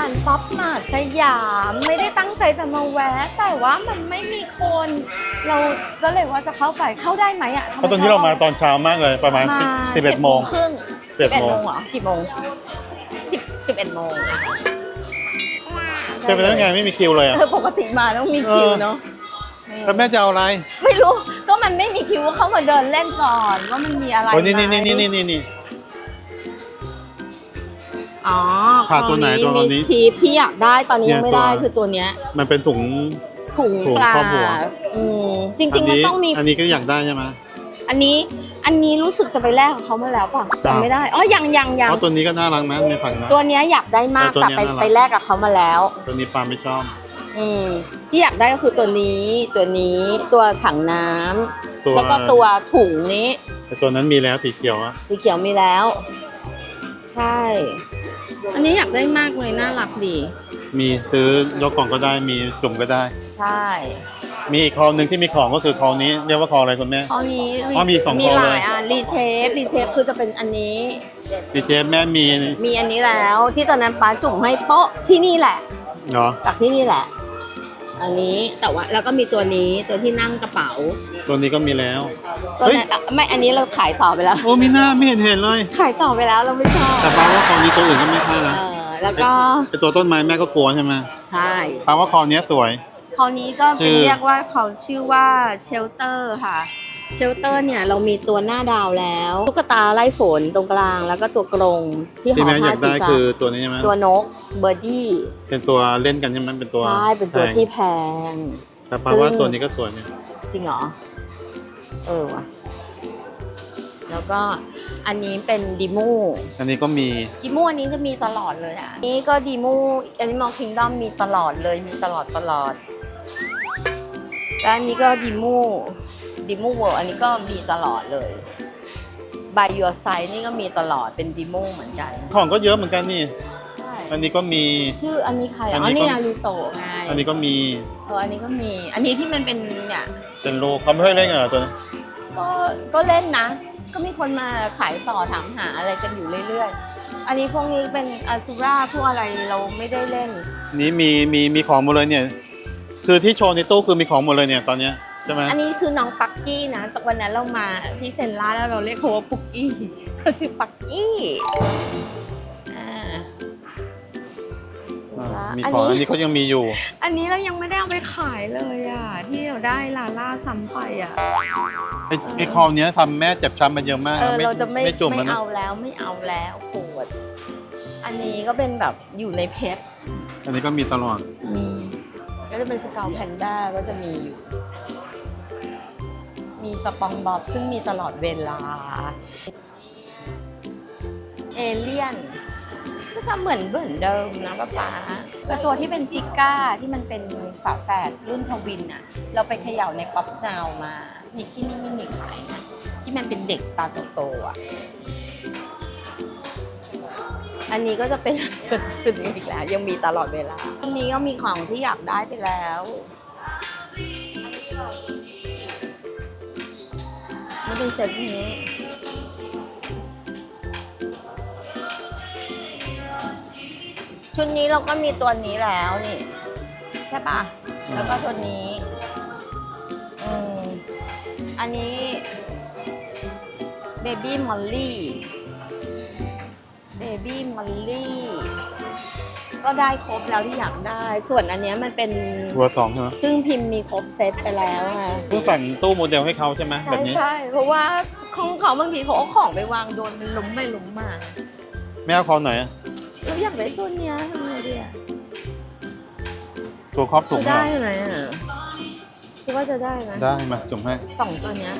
านป๊อปมาร์ทสยาม ไม่ได้ตั้งใจจะมาแวะ แต่ว่ามันไม่มีคน เราก็เลยว่าจะเข้าไปเข้าได้ไหมอะเพราะตอนที่เรามาตอนเช้ามากเลยประมาณมาสิบเอ็ดโมงครึ่งสิสิบบเอ็เอ็ดดโมโมงงเหรอกี่โมงสิบสิบเอ็ดโมงเป็นไปได้ไงไม่มีคิวเลยอะเออปกติมาต้องมีคิวเนาะแล้วแม่จะเอาอะไร ไม่รู้ก็มันไม่มีคิวเข้ามาเดินเล่นก่อนว่ามันมีอะไรโอ้นี่นี่ไหมนี่นี่นี่นี่ อ๋อขาดตัวไหนตัวนี้มีชีฟที่อยากได้ตอนนี้เนี่ยยังไม่ได้ตัว คือตัวเนี้ยมันเป็นถุง ถุงถุงปลาครอบหัว อืมจริง ๆ มันต้องมี อันนี้ก็อยากได้ใช่ไหม อันนี้ อันนี้รู้สึกจะไปแลกกับเขามาแล้วป่ะจ้ะจำไม่ได้อ๋อยังยังยังเพราะตัวนี้ก็น่ารักนะในฝั่งนะ ตัวเนี้ยอยากได้มากแต่ตัวแต่เนี้ยไปน่ารัก ไปแลกกับเขามาแล้ว ตัวนี้ปาไม่ชอบ อืมที่อยากได้ก็คือตัวนี้ ตัวนี้ตัวถังน้ำตัวแล้วก็ตัวถุงนี้แต่ตัวนั้นมีแล้วสีเขียวอะสีเขียวมีแล้ว ใช่ อันนี้อยากได้มากเลยน่ารักดี มีซื้อยกกล่องก็ได้มีจุ่มก็ได้ ใช่มีอีกคอหนึ่งที่มีของก็คือคอนี้เรียกว่าคออะไรคุณแม่คราวนี้อ๋อมีสองมีคอหเลยลายอันรีเชฟรีเชฟคือจะเป็นอันนี้ดีเจแม่มีมีอันนี้แล้ว ที่ตอนนั้นป้าจุ่มให้โป๊ะที่นี่แหละ เนาะจากที่นี่แหละ อันนี้แต่ว่าแล้วก็มีตัวนี้ตัวที่นั่งกระเป๋าตัวนี้ก็มีแล้ว ตัวเฮ้ย นั้นอะไม่อันนี้เราขายต่อไปแล้ว โอ้มีหน้าไม่เห็นเห็นเลย ขายต่อไปแล้วเราไม่ชอบแต่ป้าว่าคอนี้ตัวอื่นก็ไม่ค่าเอนะอ แล้วก็ไอตัวต้นไม้แม่ก็กลัวใช่ไหมใช่ป้าว่าคอเนี้ยสวย คราวนี้ก็ชื่เป็นอ เรียกว่าเขาชื่อว่าเชลเตอร์ค่ะ เชลเตอร์เนี่ยเรามีตัวหน้าดาวแล้วตุ๊กตาไล่ฝนตรงกลาง แล้วก็ตัวกรงที่ห่ที่อแม่อผ้ายากสีได้ฟ้าคือตัวนี้ใช่ไหมตัวนกเบอร์ดี้เป็นตัวเล่นกันใช่ไหมเป็นตัวใช่เป็นตัวแพงที่แพง แต่ป้าว่าตัวนี้ก็สวยเนี่ยจริงเหรอ เออว่ะ แล้วก็ อันนี้เป็นดิมูอันนี้ก็มีดิมูอันนี้จะมีตลอดเลยอะอันนี้ก็ดิมู Animal Kingdom มีตลอดเลยมีตลอดตลอดแล้วอันนี้ก็ดิมูดิมูเวิร์อันนี้ก็มีตลอดเลย By Your Side นี่ก็มีตลอดเป็นดิมูเหมือนกัน ของก็เยอะเหมือนกันนี่ใช่อันนี้ก็มี ชื่ออันนี้ใครอัอะนอ๋อนี้ก็นี่นารูโตะไง อันนี้ก็มี เออ อันนี้ก็มี อันนี้ที่มันเป็นเนี่ย เป็นโลเขาไม่ค่อยเล่นกันเหรอตัวนี้ก็ ก็เล่นนะ ก็มีคนมาขายต่อถามหาอะไรกันอยู่เรื่อยๆ อันนี้พวกนี้เป็นอาซูราพวกอะไรเราไม่ได้เล่น นี้มีมีมีของหมดเลยเนี่ย คือที่โชว์ในตู้คือมีของหมดเลยเนี่ยตอนเนี้ยใช่ไหมอันนี้คือน้องปักกี้นะแต่วันนั้นเรามาที่เซนล่าแล้วเราเรียกเขาว่าปุกกี้เขาชื่อปักกี้ อ่ามีอันของอันนี้นี้ เขายังมีอยู่ อันนี้เรายังไม่ได้เอาไปขายเลยอะ ที่เราได้ลาล่าซ้ำไปอะ ไอ้ไอ้คอเนี้ยทำแม่เจ็บช้ำมาเยอะมากเออไม่เราจะไม่ไม่จุ่มไม่แล้วนะเอาแล้วไม่เอาแล้วปวดอันนี้ก็เป็นแบบอยู่ในเพชรอันนี้ก็มีตลอด มีก็จะเป็นสกาวแพนด้าก็จะมีอยู่ มีสปองบ๊อบซึ่งมีตลอดเวลา เอเลียน ก็จะเหมือนเหมือนเดิมนะป้าป๊าแล้วตัวที่เป็นซิก้าที่มันเป็นฝาแฝดรุ่นทวินอะเราไปเขย่าในป๊อปนาวมามีที่นี่ไม่มีขายนะ ที่มันเป็นเด็กตาโตๆอะอันนี้ก็จะเป็นชุดชุดนี้อีกแล้ว ยังมีตลอดเวลาอันนี้ก็มีของที่อยากได้ไปแล้วนี่เป็นเซตนี้ ชุดนี้เราก็มีตัวนี้แล้วนี่ ใช่ปะแล้วก็ตัวนี้อืมอันนี้เบบี้มอลลี่เบบี้มอลลี่ก็ได้ครบแล้วที่อยากได้ ส่วนอันเนี้ยมันเป็นตัวสองใช่ไหมซึ่งพิมพ์มีครบเซตไปแล้วอะเพิ่งสั่งตู้โมเดลให้เขาใช่ไหมแบใช่บนี้ ใช่เพราะว่าของเขาบางทีเขาเอาของไปวางโดนมันล้มไปล้มมา ไม่เอาคอไหนอะ เราอยากได้ตัวเนี้ยทำไงดีอะตัวครอบถุงจะเหรได้อไหมอะคิดว่าจะได้ไหมได้มาจุ่มให้สองตัวเนี้ย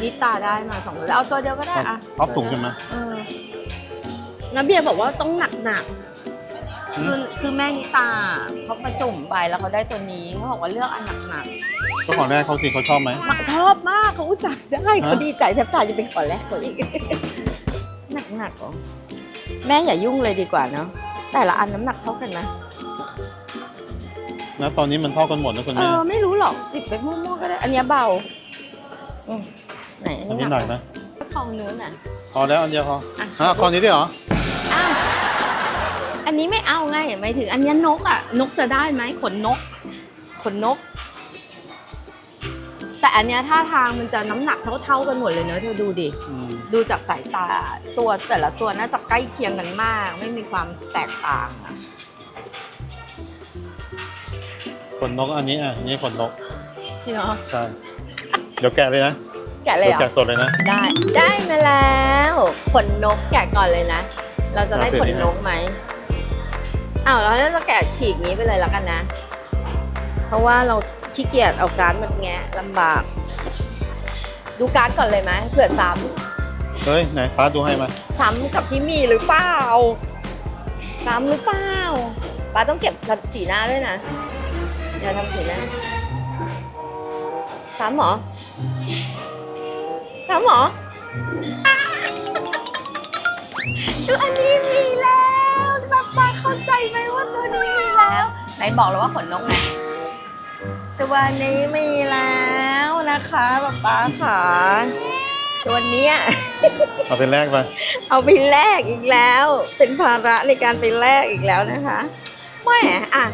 นิตาได้มาสองตัวเอาตัวเดียวก็ได้อะครอบถุงใช่ไหม เออแล้วเบียร์บอกว่าต้องหนักหนักๆอืม คือคือแม่นิตาเขาประจุ่มไปแล้วเขาได้ตัวนี้เขาบอกว่าเลือกอันหนักหนักก็ของแรกเขาสิเขาชอบไหมๆชอบมากเขาอุตส่าห์ได้ฮะเขาดีใจแทบตายจะเป็นขอแรกเขาอีกหนักหนักๆเหรอ แม่อย่ายุ่งเลยดีกว่าเนาะแต่ละอันน้ำหนักเท่ากันนะนะตอนนี้มันเท่ากันหมดนะคุณเอแม่ อไม่รู้หรอกจิบไปมั่วๆก็ได้ อันเนี้ยเบาอืมไหนอันอันนี้นี้หหนันักกนะ ทองเนื้อน่ะ พอแล้วอันเดียวพออะ ฮะคอนี้ด้วยเหรอ อ้าวอันนี้ไม่เอาไงหมายถึงอันเนี้ยนกอะ นกจะได้ไหมขนนก ขนนก แต่อันเนี้ยท่าทางมันจะน้ำหนักเท่าๆกันหมดเลยเนอะเธอดูดิ อืมดูจากสายตาตัวแต่ละตัวน่าจะใกล้เคียงกันมาก ไม่มีความแตกต่างอะขนนกอันนี้อะอันนี่ขนนกจริงเหรอใช่เดี๋ยวแกะเลยนะแกะเลยเดี๋ยวเหรแกะอสดเลยนะ ได้ ได้มาแล้วขนนกแกะก่อนเลยนะ เราจะได้เอาขสินนกไหมอ้าวเราจะแกะฉีกนี้ไปเลยแล้วกันนะ เพราะว่าเรา ขี้เกียจเอาการ์ดมาแงะลำบาก ดูการ์ดก่อนเลยไหมเผื่อซ้เฮ้ย ไหนป้าดูให้มาำซ้ำกับที่มีหรือเปล่าซ้ำหรือเปล่าป้าต้องเก็บสีหน้าด้วยนะอย่าทำสีหน้าซ้ำเหรอซ้ำเหรออะตัวอันนี้มีแล้วป้าป้าเข้าใจไหมว่าตัวนี้มีแล้ว ไหนบอกแล้วว่าขนนกไง ตัวนี้มีแล้วนะคะป้าป้าค่ะตัวเนี้ย เอาเป็นแรกไปเอาไปแลกอีกแล้ว เป็นภาระในการไปแลกอีกแล้วนะคะแหมอะ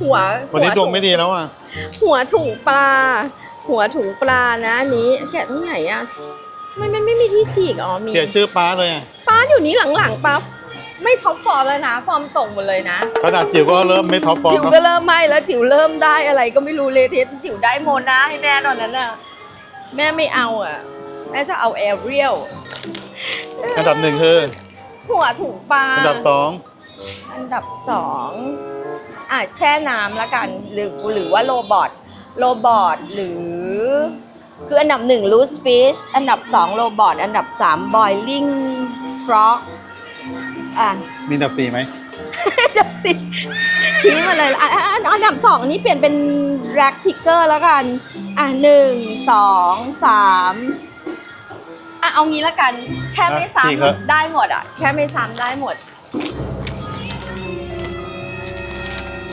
หัววันนี้หัดวงไม่ดีแล้วอะ หัวถุงปลา หัวถุงปลานะอันนี้แกะตรงไหนอะมันมันไม่มีที่ฉีกอ๋อมีเขียนชื่อป้าเลยอะ ป้าอยู่นี้หลังๆปั๊บ ไม่ท็อปฟอร์มแล้วนะฟอร์มส่งหมดเลยนะขนาดจิ๋วก็เริ่มไม่ท็อปฟอร์จิ๋มวแล้วก็เริ่มไม่แล้วจิ๋วเริ่มได้อะไรก็ไม่รู้เลยเทสจิ๋วได้โมนาให้แม่ตอนนั้นน่ะแม่ไม่เอาอะแม่จะเอาแอเรียลอันดับหนึ่งคือหัวถุงปลาอันดับสองอันดับสองอะแช่น้ำละกันหรือหรือว่าโรบอทโรบอทหรือ คืออันดับหนึ่ง loose fish อันดับสองโรบอทอันดับสาม boiling frog อ่ะมีอันดับสี่ไหมอันดับสี่ชี้มาเลยอะอะอะอันดับสองอันนี้เปลี่ยนเป็น rack picker แล้วกัน อะหนึ่งสองสามอะเอางี้ละกัน แค่ไม่อะสี่ครับ ซ้ำได้หมดอะ แค่ไม่ซ้ำได้หมด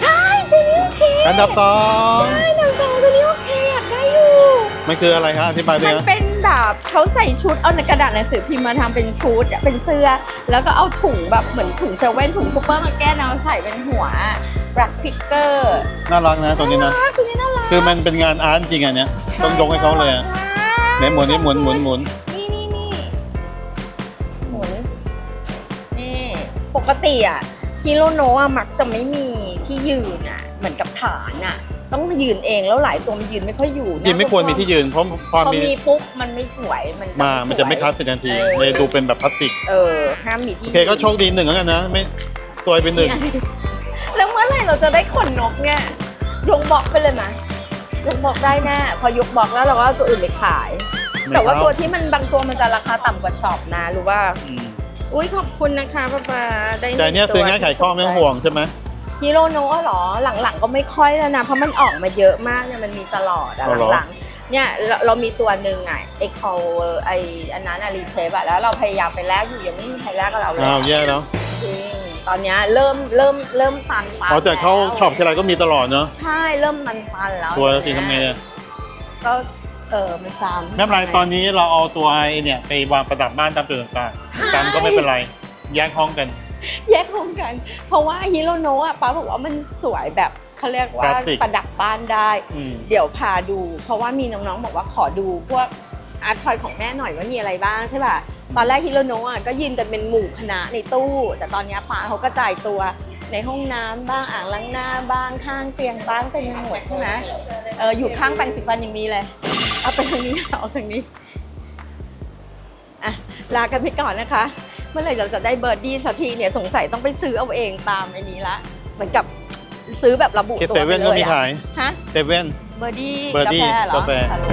ใช่ตัวนี้โอเคอันดับสองใช่หนังสองตัวนี้โอเคอยากได้อยู่ มันคืออะไรครับอธิบายด้วมัยนนะเป็น แบบเขาใส่ชุดเอากระดาษหนังสือพิมพ์มาทำเป็นชุดเป็นเสื้อ แล้วก็เอาถุงแบบเหมือนถุงเซเว่นถุงซุปเปอร์มาร์เก็ตเอาใส่เป็นหัวแบล็คพิกเกอร์น่ารักนะตัวนี้นะตัวนี้น่ารักคือมันเป็นงานอาร์ตจริงอันเนี้ยต้องยกให้เขาเลยอะไหนหมุนนี่หมุนหมุนหมุนนี่นี่นี่หมุนนี่ปกติอะฮิโรโนะอะมักจะไม่มีที่ยืนอะ เหมือนกับฐานอะ ต้องยืนเองแล้วหลายตัวมันยืนไม่ค่อยอยู่จริงไม่ควรมีที่ยืนเพราะพอพอมีมีปุ๊บมันไม่สวยมันจะมา มันจะไม่คลาสสวยสิกทันทีเออเลยดูเป็นแบบพลาสติก เออห้ามมีที่โอเคก็โชคดีหนึ่งแล้วกันนะ ไม่ซวยไปหนึ่งแล้วเมื่อไหร่เราจะได้ขนนกเนี่ยยกบล็อกไปเลยไหมยกบล็อกได้แน่พอยกบล็อกแล้วเราก็เอาตัวอื่นไปขายแต่ว่าตัวที่มันบางตัวมันจะราคาต่ำกว่าช็อปนะรู้ว่า อืมอุ้ยขอบคุณนะคะป้าปาได้หงแต่เนี้ยซื้อง่ายขายคล่องไม่ต้องห่วงใช่ไหม ฮีโร่โนะเหรอหลังๆก็ไม่ค่อยแล้วนะ เพราะมันออกมาเยอะมากเนี่ยมันมีตลอดอะหลังๆเนี่ยเราเรามีตัวหนึ่งอะไอคอไออันนั้นอะรีเชฟอะแล้วเราพยายามไปแลกอยู่ยังไม่มีใครแลกกับเราเลยอ้าวแย่แล้ว จริงตอนเนี้ยเริ่มเริ่มเริ่มตันตันอ๋อแต่เข้าแล้วช็อปทีไรก็มีตลอดเนาะใช่เริ่มตันตันแล้วตัวจริงทำไงอะก็เออมันซ้ำ ไม่เป็นไรตอนนี้เราเอาตัวไอ้เนี่ยไปวางประดับบ้านตามจุดต่างๆกันก็ไม่เป็นไรแยกห้องกัน แยกห้องกัน เพราะว่าฮิโรโนะอะป้าบอกว่ามันสวยแบบเขาเรียกว่าคลาสสิกประดับบ้านได้ อืม เดี๋ยวพาดู เพราะว่ามีน้องๆบอกว่าขอดูพวกอาร์ตทอยของแม่หน่อยว่ามีอะไรบ้างใช่ป่ะ ตอนแรกฮิโรโนะอะก็ยืนกันเป็นหมู่คณะในตู้ แต่ตอนเนี้ยป้าเขากระจายตัวในห้องน้ำบ้างอ่างล้างหน้าบ้างข้างเตียงบ้างเต็มไปหมดใช่ไหมเอออยู่ข้างแปรงสีฟันยังมีเลย เอาไปทางนี้ เอาทางนี้ อะลากันไปก่อนนะคะ เมื่อไหร่เราจะได้เบอร์ดี้สักทีเนี่ยสงสัยต้องไปซื้อเอาเองตามไอ้นี้ละ เหมือนกับซื้อแบบระบุเคตัวเซไปเว่นเลก็ยมีอะขายฮะเซเว่นเบอร์ดี้ Birdie กาแฟเหรอกาแฟฮัลโหล